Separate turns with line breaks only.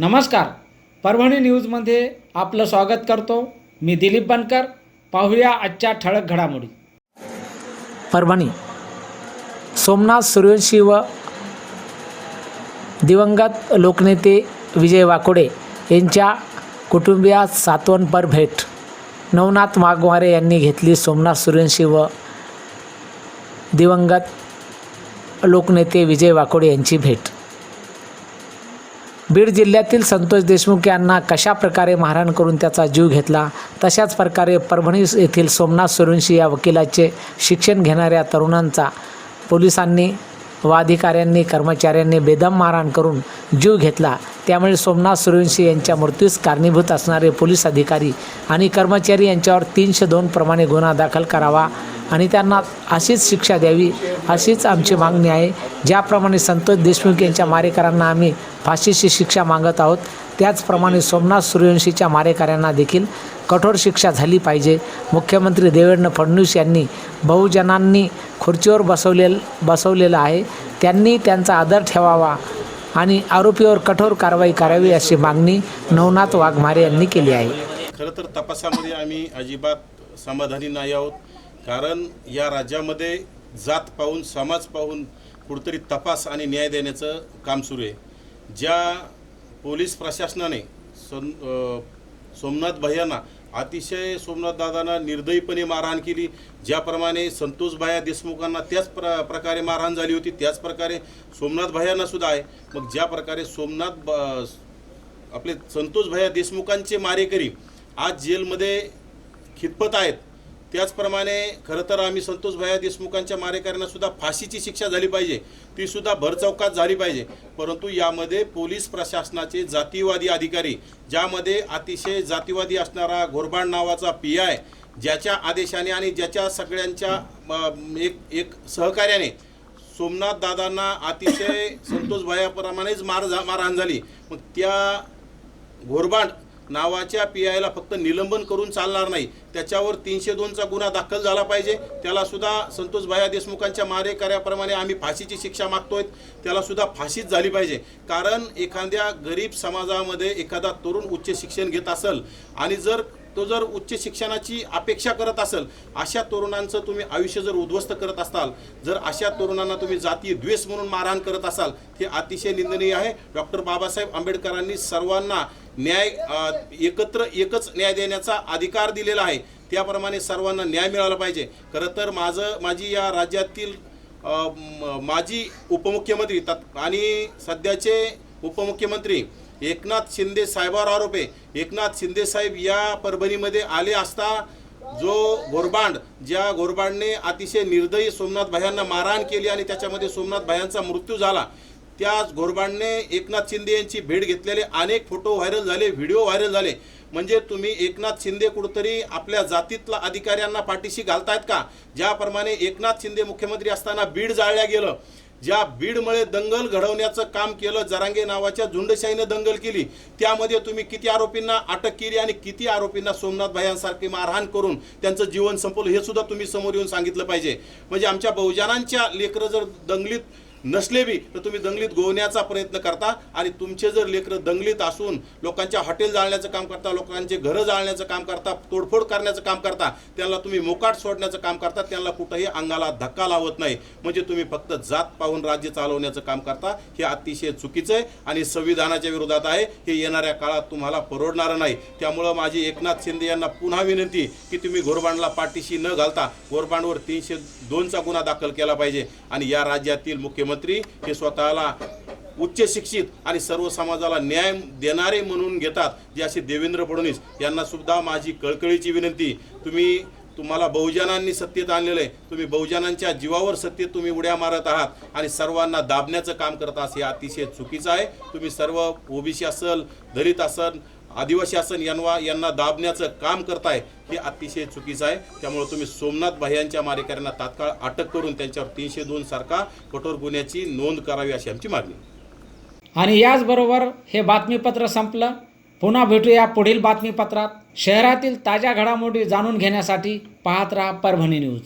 नमस्कार. परभणी न्यूजमध्ये आपलं स्वागत करतो. मी दिलीप बनकर. पाहूया आजच्या ठळक घडामोडी. परभणी. सोमनाथ सूर्यवंशी व दिवंगत लोकनेते विजय वाकोडे यांच्या कुटुंबियात सातवनपर भेट. नवनाथ वाघमारे यांनी घेतली सोमनाथ सूर्यवंशी व दिवंगत लोकनेते विजय वाकोडे यांची भेट. बीड जिल्ह्यातील संतोष देशमुख यांना कशा प्रकारे मारहाण करून त्याचा जीव घेतला? तशाच प्रकारे परभणी येथील सोमनाथ सूर्यवंशी या वकिलाचे शिक्षण घेणाऱ्या तरुणांचा पोलिसांनी व अधिकाऱ्यांनी कर्मचाऱ्यांनी बेदम मारहाण करून जीव घेतला. त्यामुळे सोमनाथ सूर्यवंशी यांच्या मृत्यूस कारणीभूत असणारे पोलीस अधिकारी आणि कर्मचारी यांच्यावर तीनशे दोन प्रमाणे गुन्हा दाखल करावा आणि त्यांना अशीच शिक्षा द्यावी अशीच आमची मागणी आहे. ज्याप्रमाणे संतोष देशमुख यांच्या मारेकरांना आम्ही फाशीची शिक्षा मागत आहोत त्याचप्रमाणे सोमनाथ सूर्यवंशीच्या मारेकऱ्यांना देखील कठोर शिक्षा झाली पाहिजे. मुख्यमंत्री देवेंद्र फडणवीस यांनी बहुजनांनी खुर्चीवर बसवले बसवलेलं आहे. त्यांनी त्यांचा आदर ठेवावा आणि आरोपीवर कठोर कारवाई करावी अशी मागणी नवनाथ वाघमारे यांनी केली आहे.
खरं तर तपासामध्ये आम्ही अजिबात समाधानी नाही आहोत. कारण या राज्यामध्ये जात पाहून समाज पाहून कुठंतरी तपास आणि न्याय देण्याचं काम सुरू आहे. ज्या पोलीस प्रशासनाने सं सोमनाथ भैयांना अतिशय सोमनाथ दादांना निर्दयीपणे मारहाण केली ज्याप्रमाणे संतोष भाया देशमुखांना त्याच प्र प्रकारे मारहाण झाली होती त्याच प्रकारे सोमनाथ भैयांना सुद्धा आहे. मग ज्या प्रकारे सोमनाथ ब आपले संतोष भैया देशमुखांचे मारेकरी आज जेलमध्ये खितपत आहेत त्याचप्रमाणे खरं तर आम्ही संतोष भया देशमुखांच्या मारेकऱ्यांना सुद्धा फाशीची शिक्षा झाली पाहिजे. ती सुद्धा भरचौकात झाली पाहिजे. परंतु यामध्ये पोलीस प्रशासनाचे जातीवादी अधिकारी ज्यामध्ये अतिशय जातीवादी असणारा घोरबाड नावाचा पी आय ज्याच्या आदेशाने आणि ज्याच्या सगळ्यांच्या एक एक सहकार्याने सोमनाथ दादांना अतिशय संतोष भयाप्रमाणेच मार झा- मारहाण झाली. मग त्या घोरबांड नावाच्या पी आयला फक्त निलंबन करून चालणार नाही. त्याच्यावर तीनशे दोनचा गुन्हा दाखल झाला पाहिजे. त्यालासुद्धा संतोष भाया देशमुखांच्या मारेकऱ्याप्रमाणे आम्ही फाशीची शिक्षा मागतोय. त्यालासुद्धा फाशीच झाली पाहिजे. कारण एखाद्या गरीब समाजामध्ये एखादा तरुण उच्च शिक्षण घेत असेल आणि जर तो जर उच्च शिक्षणाची अपेक्षा करत असेल अशा तरुणांचं तुम्ही आयुष्य जर उद्ध्वस्त करत असाल जर अशा तरुणांना तुम्ही जातीय द्वेष म्हणून मारहाण करत असाल हे अतिशय निंदनीय आहे. डॉक्टर बाबासाहेब आंबेडकरांनी सर्वांना न्याय एकत्र एकच न्याय देण्याचा अधिकार दिलेला आहे. त्याप्रमाणे सर्वांना न्याय मिळाला पाहिजे. खरं तर माझं माझी या राज्यातील माजी उपमुख्यमंत्री तत् आणि सध्याचे उपमुख्यमंत्री एकनाथ शिंदे साहेबावर आरोप आहे. एकनाथ शिंदे साहेब या परभणीमध्ये आले असता जो घोरबांड ज्या घोरबांडने अतिशय निर्दयी सोमनाथ भायांना मारहाण केली आणि त्याच्यामध्ये सोमनाथ भायांचा मृत्यू झाला त्याच घोरबांडने एकनाथ शिंदे यांची भेट घेतलेले अनेक फोटो व्हायरल झाले व्हिडिओ व्हायरल झाले. म्हणजे तुम्ही एकनाथ शिंदे कुठंतरी आपल्या जातीतल्या अधिकाऱ्यांना पाठीशी घालतायत का? ज्याप्रमाणे एकनाथ शिंदे मुख्यमंत्री असताना बीड जाळल्या गेलं. ज्या बीडमुळे दंगल घडवण्याचं काम केलं जरांगे नावाच्या झुंडशाहीनं दंगल केली त्यामध्ये तुम्ही किती आरोपींना अटक केली आणि किती आरोपींना सोमनाथ भायांसारखी मारहाण करून त्यांचं जीवन संपवलं हे सुद्धा तुम्ही समोर येऊन सांगितलं पाहिजे. म्हणजे आमच्या बहुजनांच्या लेकरं जर दंगलीत नसले बी तर तुम्ही दंगलीत गोवण्याचा प्रयत्न करता आणि तुमचे जर लेकरं दंगलीत असून लोकांच्या हॉटेल जाळण्याचं काम करता लोकांचे घरं जाळण्याचं काम करता तोडफोड करण्याचं काम करता त्यांना तुम्ही मोकाट सोडण्याचं काम करता त्यांना कुठंही अंगाला धक्का लावत नाही. म्हणजे तुम्ही फक्त जात पाहून राज्य चालवण्याचं काम करता हे अतिशय चुकीचं आहे आणि संविधानाच्या विरोधात आहे. हे येणाऱ्या काळात तुम्हाला परवडणारं नाही. त्यामुळं माझी एकनाथ शिंदे यांना पुन्हा विनंती की तुम्ही गोरबांडला पाठीशी न घालता गोरबांडवर तीनशे दोनचा गुन्हा दाखल केला पाहिजे. आणि या राज्यातील मुख्यमंत्री हे स्वतःला उच्च शिक्षित आणि सर्व समाजाला न्याय देणारे म्हणून घेतात जे असे देवेंद्र फडणवीस यांना सुद्धा माझी कळकळीची विनंती. तुम्ही तुम्हाला बहुजनांनी सत्तेत आणलेलं आहे. तुम्ही बहुजनांच्या जीवावर सत्तेत तुम्ही उड्या मारत आहात आणि सर्वांना दाबण्याचं काम करत आहात हे अतिशय चुकीचं आहे. तुम्ही सर्व ओबीसी असल दलित असल आदिवासी असन यांना यांना दाबण्याचं काम करताय हे अतिशय चुकीचं आहे. त्यामुळे तुम्ही सोमनाथ भायांच्या मारेकऱ्यांना तात्काळ अटक करून त्यांच्यावर तीनशे दोन सारखा कठोर गुन्ह्याची नोंद करावी अशी आमची मागणी.
आणि याचबरोबर हे बातमीपत्र संपलं. पुन्हा भेटूया पुढील बातमीपत्रात. शहरातील ताज्या घडामोडी जाणून घेण्यासाठी पाहत राहा परभणी न्यूज.